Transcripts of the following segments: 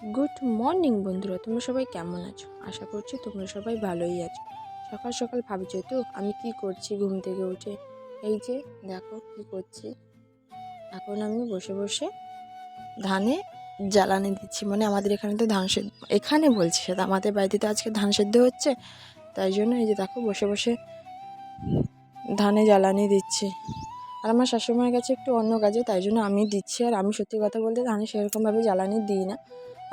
Good morning বন্ধুরা, তোমরা সবাই কেমন আছো? আশা করছি তোমরা সবাই ভালোই আছো। সকাল সকাল ভাবছ তো, আমি কি করছি ঘুম থেকে উঠে? এই যে, দেখো কি করছি। এখন আমি বসে বসে ধানে জ্বালানি দিচ্ছি মানে আমাদের এখানে তো ধান সেদ্ধ, এখানে বলছি সেটা, আমাদের বাড়িতে তো আজকে ধান সেদ্ধ হচ্ছে, তাই জন্য এই যে দেখো বসে বসে ধানে জ্বালানি দিচ্ছি। আর আমার শাশুড়িমার কাছে একটু অন্য কাজে তাই জন্য আমি দিচ্ছি, আর আমি সত্যি কথা বলতে ধানে সেরকমভাবে জ্বালানি দিই না।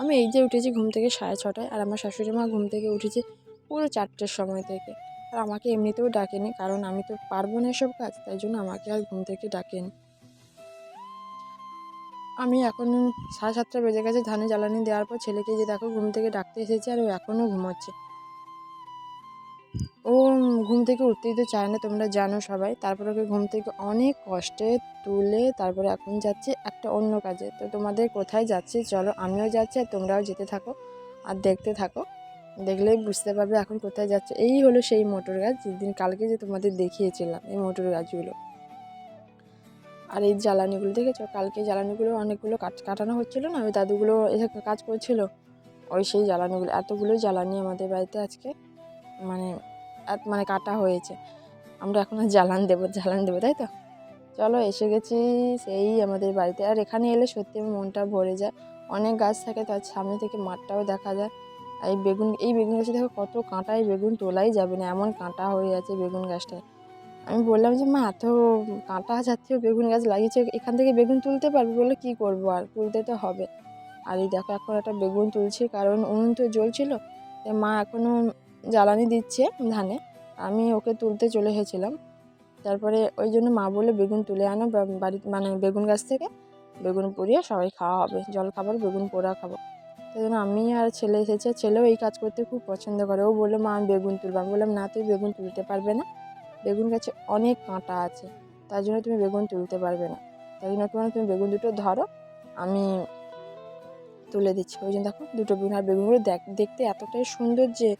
আমি এই যে উঠেছি ঘুম থেকে সাড়ে ছটায়, আর আমার শাশুড়ি মা ঘুম থেকে উঠেছে পুরো চারটের সময় থেকে। আর আমাকে এমনিতেও ডাকেনি, কারণ আমি তো পারব না এসব কাজ, তাই জন্য আমাকে আর ঘুম থেকে ডাকেনি। আমি এখন সাড়ে সাতটা বেজে গেছে, ধানে জ্বালানি দেওয়ার পর ছেলেকে যে দেখো ঘুম থেকে ডাকতে এসেছে আর ও এখনও ঘুমোচ্ছে। ও ঘুম থেকে উঠতেই তো চায় না, তোমরা জানো সবাই। তারপর ওকে ঘুম থেকে অনেক কষ্টে তুলে তারপরে এখন যাচ্ছে একটা অন্য কাজে। তো তোমাদের কোথায় যাচ্ছি চলো, আমিও যাচ্ছি আর তোমরাও যেতে থাকো আর দেখতে থাকো। দেখলেই বুঝতে পারবে এখন কোথায় যাচ্ছে। এই হলো সেই মোটর গাছ যেদিন কালকে যে তোমাদের দেখিয়েছিলাম, এই মোটর গাছগুলো। আর এই জ্বালানিগুলো দেখেছ? কালকে জ্বালানিগুলো অনেকগুলো কাট, কাটানো হচ্ছিল না? ওই দাদুগুলো কাজ করছিল? ওই সেই জ্বালানিগুলো, এতগুলো জ্বালানি আমাদের বাড়িতে আজকে। মানে মানে কাটা হয়েছে। আমরা এখন জ্বালান দেবো জ্বালান দেবো, তাই তো? চলো, এসে গেছি সেই আমাদের বাড়িতে। আর এখানে এলে সত্যি মনটা ভরে যায়। অনেক গাছ থাকে, তার সামনে থেকে মাঠটাও দেখা যায়। আর এই বেগুন এই বেগুন গাছে দেখো কত কাঁটায় বেগুন তোলাই যাবে না, এমন কাঁটা হয়ে আছে বেগুন গাছটায়। আমি বললাম যে, মা, এত কাঁটা জাতীয় বেগুন গাছ লাগিয়েছে, এখান থেকে বেগুন তুলতে পারবে? বলে কি করব আর, তুলতে তো হবে। আর এই দেখো, এখন একটা বেগুন তুলছি, কারণ উনুন তো জ্বলছিল। মা এখনও জ্বালানি দিচ্ছে ধানে। আমি ওকে তুলতে চলে এসেছিলাম। তারপরে ওই জন্য মা বলে বেগুন তুলে আনো বাড়ি মানে বেগুন গাছ থেকে। বেগুন পুড়িয়ে সবাই খাওয়া হবে। জল খাবার, বেগুন পোড়া খাব। সেই জন্য আমি আর ছেলে এসেছে। ছেলেও এই কাজ করতে খুব পছন্দ করে। ও বলল, মা, আমি বেগুন তুলবো। আমি বললাম, না, তুই বেগুন তুলতে পারবে না। বেগুন গাছে অনেক কাঁটা আছে। তার জন্য তুমি বেগুন তুলতে পারবে না। তাই জন্য তোমার, তুমি বেগুন দুটো ধরো। আমি তুলে দিচ্ছি। ওই জন্য দেখো, দুটো বেগুন আর বেগুনগুলো দেখ, দেখতে এতটাই সুন্দর যে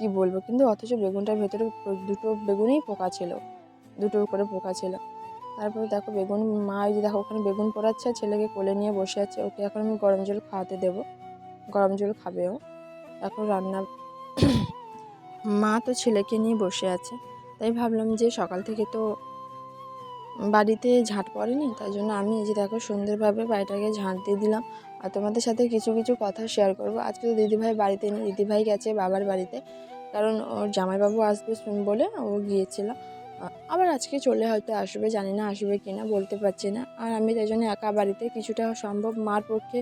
কি বলব? কিন্তু অথচ বেগুনটার ভেতরে দুটো বেগুনেই পোকা ছিল। দুটো করে পোকা ছিল। তারপরে দেখো বেগুন, মা ওই যে দেখো ওখানে বেগুন পড়াচ্ছে, ছেলেকে কোলে নিয়ে বসে আছে। ওকে এখন আমি গরম জল খাওয়াতে দেবো। গরম জল খাবে ও। এখন রান্না মা তো ছেলেকে নিয়ে বসে আছে। তাই ভাবলাম যে সকাল থেকে তো বাড়িতে ঝাঁট পড়েনি তাই জন্য আমি এই যে দেখো সুন্দরভাবে বাড়িটাকে ঝাঁট দিয়ে দিলাম। আর তোমাদের সাথে কিছু কিছু কথা শেয়ার করব। আজকে তো দিদিভাই বাড়িতে নেই, দিদিভাই গেছে বাবার বাড়িতে। কারণ ওর জামাইবাবু আসবে শুন বলে ও গিয়েছিল। আবার আজকে চলে হয়তো আসবে, জানি না আসবে কি না বলতে পারছি না। আর আমি তাই জন্য একা বাড়িতে কিছুটা সম্ভব মার পক্ষে,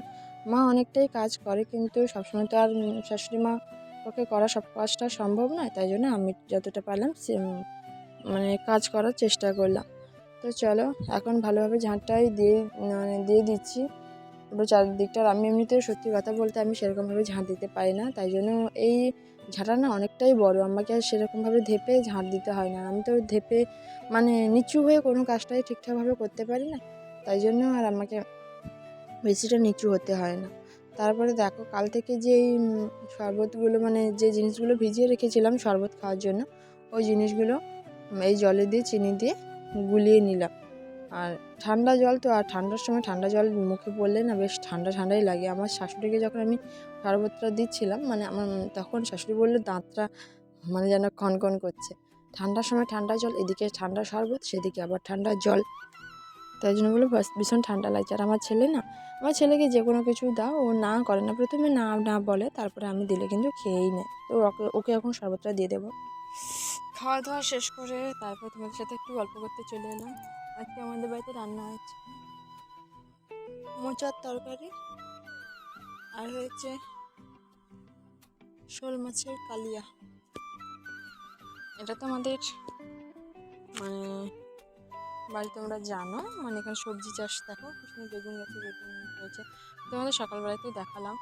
মা অনেকটাই কাজ করে কিন্তু সবসময় তো আর শাশুড়ি মা পক্ষে করা সব কাজটা সম্ভব নয়। তাই জন্য আমি যতটা পারলাম মানে কাজ করার চেষ্টা করলাম। তো চলো, এখন ভালোভাবে ঝাঁটটাই দিয়ে মানে দিয়ে দিচ্ছি। চারদিকটা আর আমি এমনিতে সত্যি কথা বলতে আমি সেরকমভাবে ঝাঁট দিতে পারি না, তাই জন্য এই ঝাঁটা না অনেকটাই বড়। আমাকে আর সেরকমভাবে ধেপে ঝাঁট দিতে হয় না। আমি তো ধেপে মানে নিচু হয়ে কোনো কাজটাই ঠিকঠাকভাবে করতে পারি না, তাই জন্য আর আমাকে বেশিটা নিচু হতে হয় না। তারপরে দেখো, কাল থেকে যে এই শরবতগুলো মানে যে জিনিসগুলো ভিজিয়ে রেখেছিলাম শরবত খাওয়ার জন্য, ওই জিনিসগুলো, এই জলে দিয়ে, চিনি দিয়ে গুলিয়ে নিলাম। আর ঠান্ডা জল তো, আর ঠান্ডার সময় ঠান্ডা জল মুখে পড়লে না বেশ ঠান্ডা ঠান্ডাই লাগে। আমার শাশুড়িকে যখন আমি শরবতটা দিচ্ছিলাম মানে আমার তখন শাশুড়ি বলল, দাঁতটা মানে যেন কনকন করছে। ঠান্ডার সময় ঠান্ডা জল, এদিকে ঠান্ডা শরবত, সেদিকে আবার ঠান্ডা জল। তাই জন্য বলে ভীষণ ঠান্ডা লাগছে। আর আমার ছেলে না, আমার ছেলেকে যে কোনো কিছু দাও, ও না করে না। প্রথমে না না বলে, তারপরে আমি দিলে কিন্তু খেয়েই নেয়। তো ওকে ওকে এখন শরবতটা দিয়ে দেবো। খাওয়া দাওয়া শেষ করে তারপর তোমাদের সাথে একটু গল্প করতে চলে এলাম। আজকে আমাদের বাড়িতে রান্না হয়েছে। মোচার তরকারি আর হয়েছে শোল মাছের কালিয়া। এটা তো আমাদের মানে বাড়িতে তোমরা জানো মানে এখানে সবজি চাষ দেখো বেগুন গাছে বেগুন হয়েছে। তোমাদের সকালবেলাতেই দেখালাম।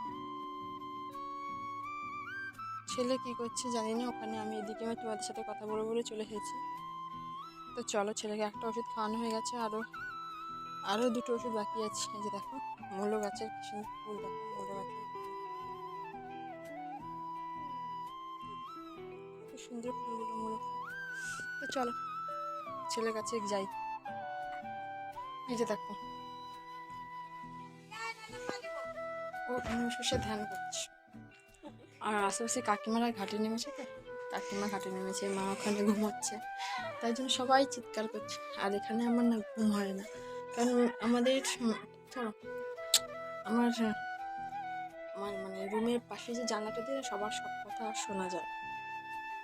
ছেলে কি করছে জানি না ওখানে আমি এদিকে আমি তোমাদের সাথে কথা বলে বলে চলে এসেছি তো চলো ছেলেকে একটা ওষুধ খাওয়ানো হয়ে গেছে আরও আরও দুটো ওষুধ বাকি আছে। এই যে দেখো, মূলো গাছের ফুল দেখো, মূলো গাছের সুন্দর ফুলগুলো মূলো। তো চলো, ছেলের কাছে যাই। এই যে দেখো। ও বসে ধ্যান করছে। আর আশেপাশে কাকিমারা ঘাটে নেমেছে তো কাকিমা ঘাটে নেমেছে, মা ওখানে ঘুমোচ্ছে। তাই জন্য সবাই চিৎকার করছে। আর এখানে আমার না ঘুম হয় না। কারণ আমাদের ধরো, আমার আমার মানে রুমের পাশে যে জানলাটা দিয়ে সবার সব কথা শোনা যায়।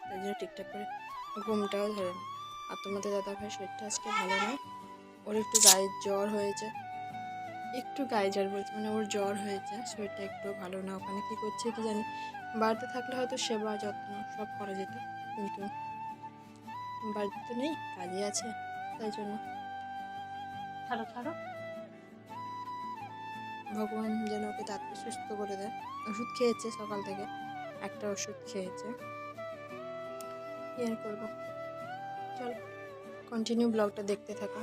তাই জন্য ঠিকঠাক করে ঘুমটাও ধরে না। আর তোমাদের দাদা ভাই শরীরটা আজকে ভালো নয়। ওর একটু গায়ে জ্বর হয়েছে। একটু গায়ে জ্বর বলছে মানে ওর জ্বর হয়েছে। শরীরটা একটু ভালো না। ওখানে কী করছে কি জানি? বাড়িতে থাকলে হয়তো সেবা যত্ন সব করা যেত। কিন্তু বাড়িতে তো নেই কাজে আছে তাই জন্য। ছাড়ো ছাড়ো। ভগবান যেন ওকে তাড়াতাড়ি সুস্থ করে দেয়। ওষুধ খেয়েছে সকাল থেকে একটা ওষুধ খেয়েছে। কি আর করব? চলো কন্টিনিউ ব্লগটা দেখতে থাকো।